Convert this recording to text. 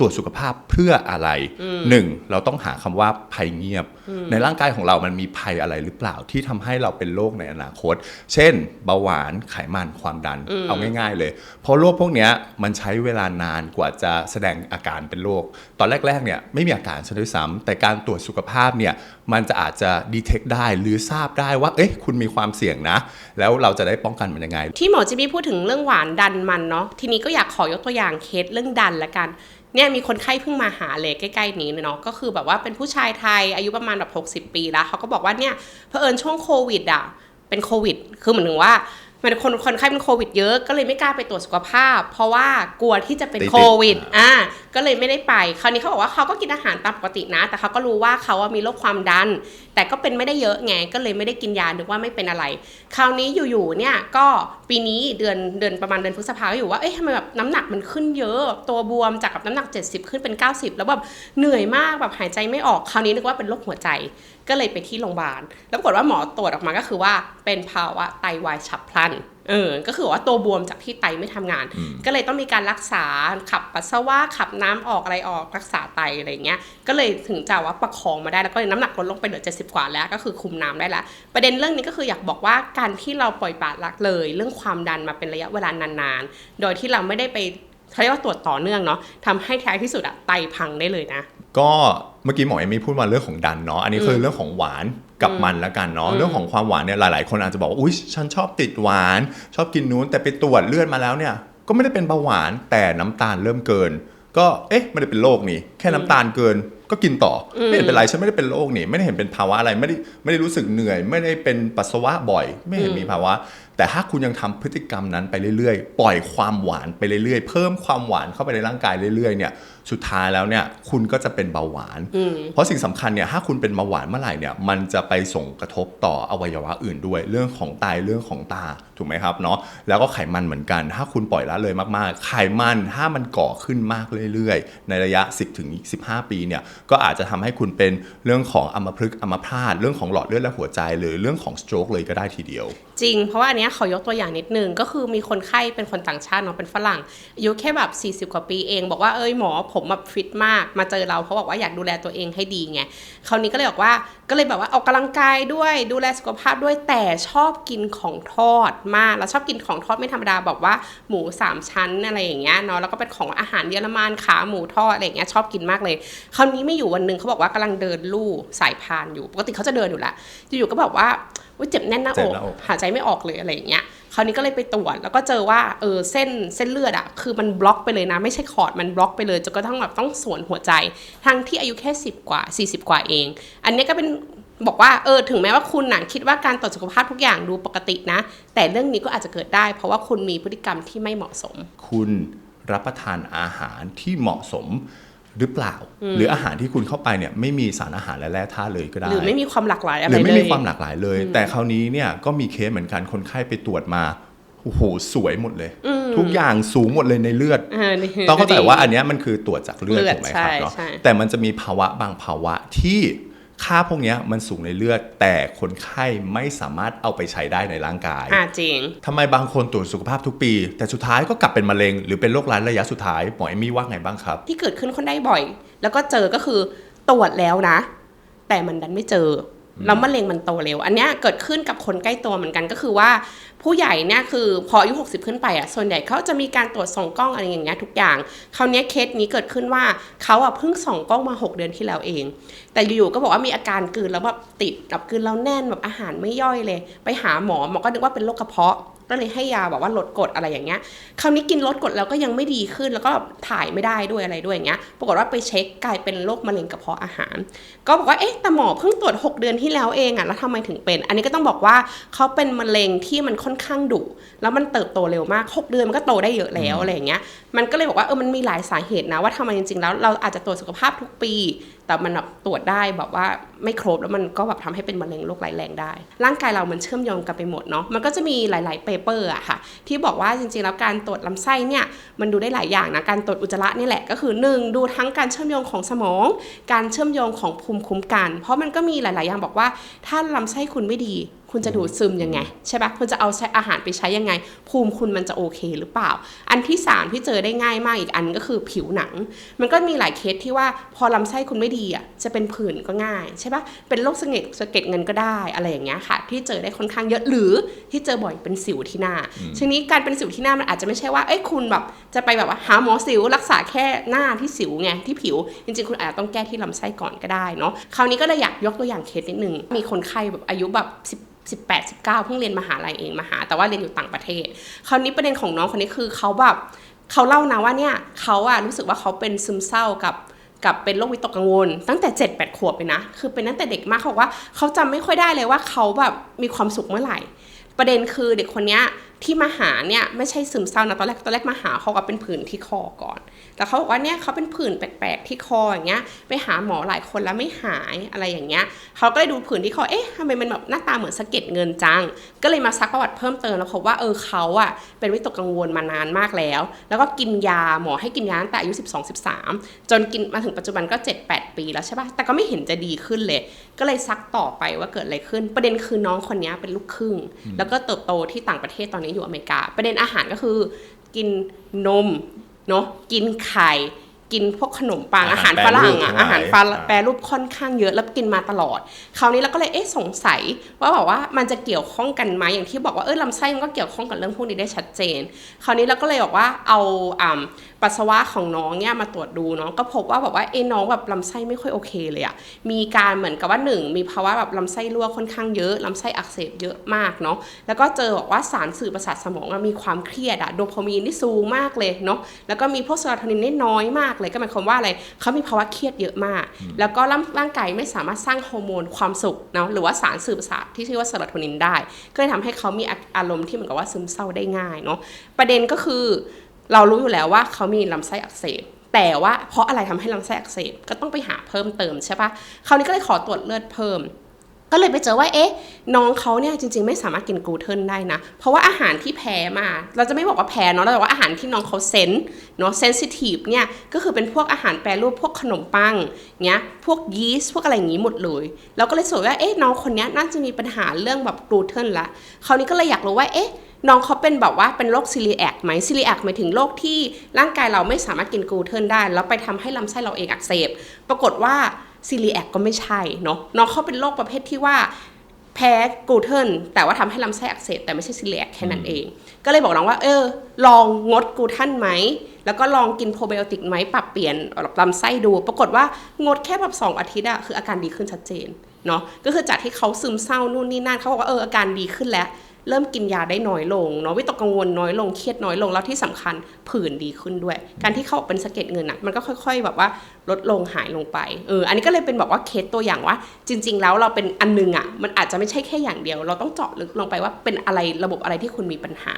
ตรวจสุขภาพเพื่ออะไรหนึ่งเราต้องหาคำว่าภัยเงียบ ในร่างกายของเรามันมีภัยอะไรหรือเปล่าที่ทำให้เราเป็นโรคในอนาคต เช่น เบาหวานไขมันความดันเอาง่าย ๆ เลย เพราะโรคพวกเนี้ยมันใช้เวลานานกว่าจะแสดงอาการเป็นโรคตอนแรกๆเนี่ยไม่มีอาการซะด้วยซ้ำแต่การตรวจสุขภาพเนี่ยมันจะอาจจะดีเทคได้หรือทราบได้ว่าเอ๊ะคุณมีความเสี่ยงนะ แล้วเราจะได้ป้องกันมันยังไง ที่หมอจิมมี่พูดถึงเรื่องหวานดันมันเนาะทีนี้ก็อยากขอยกตัวอย่างเคสเรื่องดันละกัน เนี่ยมีคนไข้เพิ่งมาหาเลยใกล้ๆนี้เนาะก็คือแบบว่าเป็นผู้ชายไทยอายุประมาณแบบ60 ปีแล้วเขาก็บอกว่าเนี่ยเผอิญช่วงโควิดอะเป็นโควิด คือเหมือนถึงว่า มันคนคนไข้เป็นโควิดเยอะก็เลยไม่กล้าไปตรวจสุขภาพ เพราะว่ากลัวที่จะเป็นติดโควิดอ่าก็เลยไม่ได้ไป คราวนี้เขาบอกว่าเขาก็กินอาหารตามปกตินะ แต่เขาก็รู้ว่าเขาอะมีโรคความดัน แต่ก็เป็นไม่ได้เยอะไงก็เลยไม่ได้กินยานึกว่าไม่เป็นอะไร คราวนี้อยู่ๆเนี่ยก็ปีนี้เดือนเดือนประมาณเดือนพฤษภาก็อยู่ว่าเอ๊ะทำไมแบบน้ำหนักมันขึ้นเยอะ ตัวบวมจากกับน้ำหนัก 70 ขึ้นเป็น 90 แล้วแบบเหนื่อยมากแบบหายใจไม่ออกคราวนี้นึกว่าเป็นโรคหัวใจก็เลยไปที่โรงพยาบาลแล้วปรากฏว่าหมอตรวจออกมาก็คือว่าเป็นภาวะไตวายฉับพลันเออก็คือว่าตัวบวมจากที่ไตไม่ทำงาน ก็เลยต้องมีการรักษาขับปัสสาวะขับน้ำออกอะไรออกรักษาไตอะไรเงี้ยก็เลยถึงจะว่าประคองมาได้แล้วก็เลยน้ำหนักลดลงไปเหลือ 70 กว่าแล้วก็คือคุมน้ำได้แล้วประเด็นเรื่องนี้ก็คืออยากบอกว่าการที่เราปล่อยปละละเลย เรื่องความดันมาเป็นระยะเวลานานๆ โดยที่เราไม่ได้ไปเขาเรียกว่าตรวจต่อเนื่องเนาะทำให้ท้ายที่สุดอะไตพังได้เลยนะ ก็เมื่อกี้หมอเอมี่พูดมาเรื่องของดันเนาะอันนี้คือเรื่องของหวานกับมันแล้วกันเนาะเรื่องของความหวานเนี่ยหลาย ๆ คนอาจจะบอกว่าอุ้ยฉันชอบติดหวาน ชอบกินนู้นแต่ไปตรวจเลือดมาแล้วเนี่ย ก็ไม่ได้เป็นเบาหวานแต่น้ำตาลเริ่มเกิน ก็เอ๊ะไม่ได้เป็นโรคนี่แค่น้ำตาลเกินก็กินต่ออไม่เห็นเป็นไรฉันไม่ได้เป็นโรคนี่ไม่ได้เห็นเป็นภาวะอะไรไม่ได้ไม่ได้รู้สึกเหนื่อย ไม่ได้เป็นปัสสาวะบ่อย ไม่เห็นมีภาวะ แต่ถ้าคุณยังทำพฤติกรรมนั้นไปเรื่อยๆ ปล่อยความหวานไปเรื่อยๆ เพิ่มความหวานเข้าไปในร่างกายเรื่อยๆ เนี่ย สุดท้ายแล้วเนี่ยคุณก็จะเป็นเบาหวาน เพราะสิ่งสำคัญเนี่ยถ้าคุณเป็นเบาหวานเมื่อไหร่เนี่ยมันจะไปส่งกระทบต่ออวัยวะอื่นด้วย เรื่องของไตเรื่องของตาถูกไหมครับเนาะ แล้วก็ไขมันเหมือนกัน ถ้าคุณปล่อยละเลยมากๆ ไขมันถ้ามันก่อขึ้นมากเรื่อยๆ ในระยะ 10ถึง15 ปีเนี่ยก็อาจจะทำให้คุณเป็นเรื่องของอัมพฤกษ์อัมพาตเรื่องของหลอดเลือดและหัวใจหรือเรื่องของสโตรกเลยก็ได้ทีเดียว จริงเพราะว่าอันเนี้ยขอยกตัวอย่างนิดนึง ก็คือมีคนไข้เป็นคนต่างชาติเนาะเป็นฝรั่งอายุแค่แบบ 40 กว่าปีเอง บอกว่าเอ้ยหมอผมแบบฟิตมาก มาเจอเราเพราะบอกว่าอยากดูแลตัวเองให้ดีไงคราวนี้ก็เลยบอกว่าก็เลยแบบว่าออกกำลังกายด้วยดูแลสุขภาพด้วยแต่ชอบกินของทอดมากแล้วชอบกินของทอดไม่ธรรมดาบอกว่าหมูสามชั้นอะไรอย่างเงี้ยเนาะแล้วก็เป็นของอาหารเยอรมันขาหมูทอดอะไรอย่างเงี้ยชอบกินมากเลย คราวนี้ไม่อยู่วันหนึ่งเขาบอกว่ากำลังเดินลู่สายพานอยู่ ปกติเขาจะเดินอยู่ล้วอยู่ๆก็บอกว่า อุ๊ยเจ็บแน่นหน้าเจ็อบกหน้าอกหายใจไม่ออกเลยอะไรอย่างเงี้ยคราวนี้ก็เลยไปตรวจแล้วก็เจอว่าเออเส้นเส้นเลือดอะคือมันบล็อกไปเลยนะ ไม่ใช่คอร์ดมันบล็อกไปเลยจนกระทั่งแบบต้องสวนหัวใจ ทั้งที่อายุแค่ 10 กว่า 40 กว่าเอง อันนี้ก็เป็นบอกว่าเออถึงแม้ว่าคุณน่ะคิดว่าการตรวจสุขภาพทุกอย่างดูปกตินะ แต่เรื่องนี้ก็อาจจะเกิดได้ เพราะว่าคุณมีพฤติกรรมที่ไม่เหมาะสม คุณรับประทานอาหารที่เหมาะสม หรือเปล่า หรืออาหารที่คุณเข้าไปเนี่ยไม่มีสารอาหารและแร่ธาตุเลยก็ได้ หรือไม่มีความหลากหลายอะไรหรือไม่เลมียความหลากหลายเลย แต่คราวนี้เนี่ยก็มีเคสเหมือนกันคนไข้ไปตรวจมาโอ้โหสวยหมดเลย ทุกอย่างสูงหมดเลยในเลือดเออนี่ต้องเข้าใจดูดีว่าอันเนี้ยมันคือตรวจจากเลือดเลือดถูกไหมครับใช่เนาะใช่แต่มันจะมีภาวะบางภาวะที่ ค่าพวกเนี้ยมันสูงในเลือด แต่คนไข้ไม่สามารถเอาไปใช้ได้ในร่างกายอ่าจริงทำไมบางคนตรวจสุขภาพทุกปี แต่สุดท้ายก็กลับเป็นมะเร็ง หรือเป็นโรคร้ายระยะสุดท้ายหมอเอมี่ว่าไงบ้างครับ ที่เกิดขึ้นคนได้บ่อย แล้วก็เจอก็คือตรวจแล้วนะ แต่มันดันไม่เจออ แล้วมะเร็งมันโตเร็ว อันเนี้ยเกิดขึ้นกับคนใกล้ตัวเหมือนกันก็คือว่า ผู้ใหญ่เนี่ยคือพออายุ 60 ขึ้นไปอะส่วนใหญ่เขาจะมีการตรวจส่องกล้องอะไรอย่างเงี้ยทุกอย่างคราวนี้เคสนี้เกิดขึ้นว่าเขาอะเพิ่งส่องกล้องมา 6 เดือนที่แล้วเอง แต่อยู่ๆก็บอกว่ามีอาการกลืนแล้วแบบติดแบบกลืนแล้วแน่นแบบอาหารไม่ย่อยเลย ไปหาหมอหมอก็นึกว่าเป็นโรคกระเพาะ ก็เลยให้ยาแบบว่าลดกรดอะไรอย่างเงี้ย คราวนี้กินลดกรดแล้วก็ยังไม่ดีขึ้นแล้วก็ถ่ายไม่ได้ด้วยอะไรด้วยอย่างเงี้ย ปรากฏว่าไปเช็คกลายเป็นโรคมะเร็งกระเพาะอาหาร ก็บอกว่าเอ๊ะแต่หมอเพิ่งตรวจ 6 เดือนที่แล้วเองอะแล้วทำไมถึงเป็น อันนี้ก็ต้องบอกว่าเขาเป็นมะเร็งที่มันค่อนข้างดุแล้วมันเติบโตเร็วมาก 6 เดือนมันก็โตได้เยอะแล้วอะไรอย่างเงี้ย มันก็เลยบอกว่าเออมันมีหลายสาเหตุนะว่าทำไมจริงๆแล้วเราอาจจะตรวจสุขภาพทุกปี แต่มันแบบตรวจได้แบบว่าไม่ครบแล้วมันก็แบบทำให้เป็นมะเร็งโรคร้ายแรงได้ ร่างกายเรามันเชื่อมโยงกันไปหมดเนาะมันก็จะมีหลาย ๆ เปเปอร์อะค่ะ ที่บอกว่าจริง ๆ แล้วการตรวจลำไส้เนี่ยมันดูได้หลายอย่างนะการตรวจอุจจาระนี่แหละก็คือหนึ่งดูทั้งการเชื่อมโยงของสมอง การเชื่อมโยงของภูมิคุ้มกัน เพราะมันก็มีหลาย ๆ อย่างบอกว่า ถ้าลำไส้คุณไม่ดี คุณจะดูดซึมยังไง ใช่ปะคุณจะเอาใช้อาหารไปใช้ยังไง ภูมิคุณมันจะโอเคหรือเปล่า อันที่สามที่เจอได้ง่ายมากอีกอันก็คือผิวหนัง มันก็มีหลายเคสที่ว่าพอลำไส้คุณไม่ดีอะจะเป็นผื่นก็ง่ายใช่ปะเป็นโรคสะเก็ดสะเก็ดเงินก็ได้อะไรอย่างเงี้ยค่ะ ที่เจอได้ค่อนข้างเยอะหรือที่เจอบ่อยเป็นสิวที่หน้าทีนี้การเป็นสิวที่หน้ามันอาจจะไม่ใช่ว่าเอ้ยคุณแบบจะไปแบบว่าหาหมอสิวรักษาแค่หน้าที่สิวไงที่ผิว จริงๆ คุณอาจจะต้องแก้ที่ลำไส้ก่อนก็ได้เนาะคราวนี้ก็เลยอยากยกตัวอย่างเคสนิดนึงมีคนไข้แบบอายุแบบ10 18 19เพิ่งเรียนมหาลัยเองมหา แต่ว่าเรียนอยู่ต่างประเทศ คราวนี้ประเด็นของน้องคนนี้คือเขาแบบเขาเล่านะว่าเนี่ยเขาอะรู้สึกว่าเขาเป็นซึมเศร้ากับกับเป็นโรควิตกกังวล ตั้งแต่7 8ขวบเลยนะ คือเป็นตั้งแต่เด็กมากเขาบอกว่าเขาจำไม่ค่อยได้เลยว่าเขาแบบมีความสุขเมื่อไหร่ ประเด็นคือเด็กคนเนี้ย ที่มาหาเนี่ยไม่ใช่ซึมเศร้านะตอนแรกตอนแรกมาหาเขาก็เป็นผื่นที่คอก่อน แต่เขาบอกว่าเนี่ยเขาเป็นผื่นแปลกๆที่คออย่างเงี้ยไปหาหมอหลายคนแล้วไม่หายอะไรอย่างเงี้ยเขาก็เลยดูผื่นที่คอเอ๊ะทำไมมันแบบหน้าตาเหมือนสะเก็ดเงินจัง ก็เลยมาซักประวัติเพิ่มเติมแล้วพบว่าเออเขาอะเป็นวิตกกังวลมานานมากแล้ว แล้วก็กินยาหมอให้กินยาตั้งแต่อายุ 12 13 จนกินมาถึงปัจจุบันก็ 7-8 ปีแล้วใช่ปะแต่ก็ไม่เห็นจะดีขึ้นเลย ก็เลยซักต่อไปว่าเกิดอะไรขึ้น ประเด็นคือน้องคนนี้เป็นลูกครึ่ง แล้วก็เติบโตที่ต่างประเทศตอนนี้อยู่อเมริกา ประเด็นอาหารก็คือ กินนมเนาะกินไข่กินพวกขนมปังอาอาหาหารรฝรั่งแปรรูปอะทั้งหลายอาหารฝรั่งอ่าแปรรูปค่อนข้างเยอะแล้วกินมาตลอด คราวนี้เราก็เลยเอ๊ะสงสัยว่าแบบว่ามันจะเกี่ยวข้องกันไหมอย่างที่บอกว่าเออลำไส้มันก็เกี่ยวข้องกับเรื่องพวกนี้ได้ชัดเจน คราวนี้เราก็เลยบอกว่าเอาอ่า ปัสสาวะของน้องเนี่ยมาตรวจดูเนาะก็พบว่าแบบว่าเอ้น้องแบบลำไส้ไม่ค่อยโอเคเลยอะมีการเหมือนกับว่าหนึ่งมีภาวะแบบลำไส้รั่วค่อนข้างเยอะลำไส้อักเสบเยอะมากเนาะแล้วก็เจอบอกว่าสารสื่อประสาทสมองอะมีความเครียดอะโดพามีนที่สูงมากเลยเนาะแล้วก็มีพวกเซโรโทนินนี่น้อยมากเลยก็หมายความว่าอะไรเขามีภาวะเครียดเยอะมาก แล้วก็ร่างร่างกายไม่สามารถสร้างฮอร์โมนความสุขเนาะหรือว่าสารสื่อประสาทที่ชื่อว่าเซโรโทนินได้ ก็เลยทำให้เขามีอาอารมณ์ที่เหมือนกับว่าซึมเศร้าได้ง่ายเนาะประเด็นก็คือ เรารู้อยู่แล้วว่าเขามีลำไส้อักเสบแต่ว่าเพราะอะไรทำให้ลำไส้อักเสบก็ต้องไปหาเพิ่มเติมใช่ปะคราวนี้ก็เลยขอตรวจเลือดเพิ่ม ก็เลยไปเจอว่าเอ๊ะน้องเขาเนี่ยจริง ๆ ไม่สามารถกินกลูเตนได้นะ เพราะว่าอาหารที่แพ้มา เราจะไม่บอกว่าแพ้เนาะเราบอกว่าอาหารที่น้องเขาเซนเนาะเซนซิทีฟเนี่ยก็คือเป็นพวกอาหารแปรรูปพวกขนมปังเนี้ยพวกยีสต์พวกอะไรอย่างงี้หมดเลยเราก็เลยสงสัยว่าเอ๊ะน้องคนนี้น่าจะมีปัญหาเรื่องแบบกลูเตนละคราวนี้ก็เลยอยากรู้ว่าเอ๊ะน้องเขาเป็นแบบว่าเป็นโรคซีเรียกไหมซีเรียกหมายถึงโรคที่ร่างกายเราไม่สามารถกินกลูเตนได้ แล้วไปทำให้ลำไส้เราเองอักเสบ ปรากฏว่า ซีเรียกก็ไม่ใช่เนาะน้องเขาเป็นโรคประเภทที่ว่าแพ้กลูเทนแต่ว่าทำให้ลำไส้อักเสบแต่ไม่ใช่ซีเรียกแค่นั้นเอง ก็เลยบอกน้องว่า เออ ลองงดกลูเทนไหม แล้วก็ลองกินโปรไบโอติกไหมปรับเปลี่ยนลำไส้ดู ปรากฏว่างดแค่แบบสองอาทิตย์อะคืออาการดีขึ้นชัดเจน เนาะก็คือจากที่เขาซึมเศร้านู่นนี่นั่นเขาบอกว่าเอออาการดีขึ้นแล้ว เริ่มกินยาได้น้อยลงเนาะวิตกกังวลน้อยลงเครียดน้อยลงแล้วที่สำคัญผื่นดีขึ้นด้วย การที่เขาเป็นสะเก็ดเงินอะมันก็ค่อย ๆ แบบว่าลดลงหายลงไปเอออันนี้ก็เลยเป็นแบบว่าเคสตัวอย่างว่า จริง ๆ แล้วเราเป็นอันนึงอะมันอาจจะไม่ใช่แค่อย่างเดียว เราต้องเจาะลึกลงไปว่าเป็นอะไรระบบอะไรที่คุณมีปัญหา